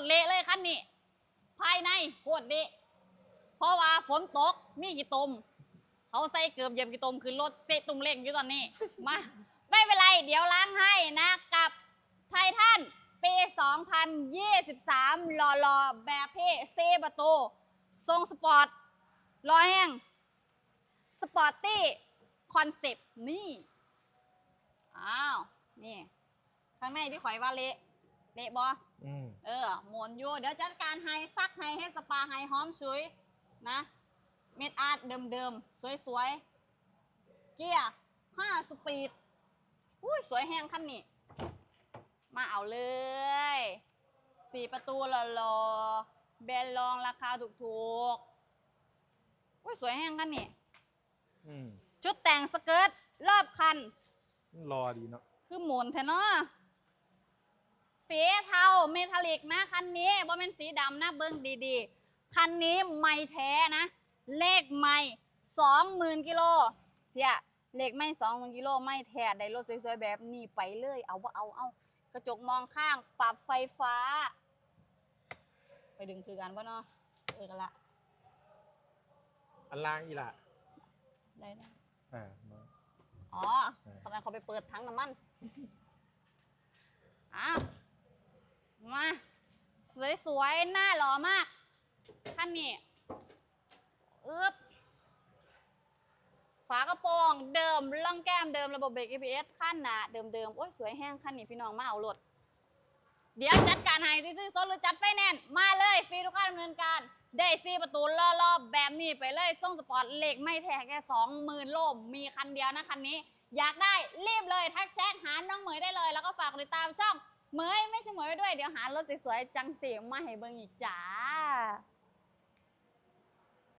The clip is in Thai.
ตรเละเลยคันนี้ ภายในโคตรเละเพราะว่าฝนตกมีกี่ตม เขาใส่เกือบเหยียบกี่ตมคือรถเซตุงเล่งอยู่ตอนนี้ มา ไม่เป็นไร เดี๋ยวล้างให้นะกับไททันปี 2023รอรอๆแบบเพ่เซบะโตทรงสปอร์ตรอแห้งสปอร์ตตี้คอนเซปต์นี่อ้าวนี่ข้างในที่ข่อยว่าเละเละบออืม เออหมุนอยู่ เดี๋ยวจัดการให้ซักให้ให้สปาให้หอมชุยนะเม็ดอาร์ตเดิมๆ สวยๆ เกียร์ห้าสปีดอุ้ยสวยแห้งคันนี้ มาเอาเลยสี่ประตูหล่อๆแบรนด์รองราคาถูกๆอุ้ยสวยแห้งคันนี้อืมชุดแต่งสเกิร์ตรอบคัน รอดีเนาะคือหมุนแทนเนาะสี เทาเมทัลลิกนะคันนี้บ่เป็นสีดำนะเบิ้งดีๆ คันนี้ไม่แท้นะ เลขไม่สองหมื่นกิโลเพี่ยเลขไม่สองหมื่นกิโลไม่แท้ได้รถสวยๆแบบนี้ไปเลย เอาว่าเอาเอากระจกมองข้างปรับไฟฟ้า ไปดึงคือกันป่ะเนาะเออกันละอันล่างอีหละได้นะอ่ามาอ๋อเออตอนนั้นเขาไปเปิดทั้งน้ำมันอ้าว มาสวยๆ หน้าหล่อมากท่านนี้อึ๊บฝากระโปรงเดิมล่องแก้มเดิมระบบเบรก ABS ขั้นหนาเดิมๆโอ้ยสวยแห้งขั้นนี้พี่น้องมาเอารถเดี๋ยวจัดการให้ที่ซื้อต้นหรือจัดไฟแนนซ์มาเลยฟรีทุกกาดำเนินการ ได้ฟรีประตูล่อๆแบบนี้ไปเลยส่งสปอร์ตเหล็กไม่แท้แค่สองหมื่นโลมมีคันเดียวนะคันนี้ อยากได้รีบเลยทักแชทหาน้องเหมยได้เลย แล้วก็ฝากติดตามช่อง เหมยไม่ใช่เหมยไว้ด้วยเดี๋ยวหารถสวยๆจังสีมาให้เบิ่งอีกจ้า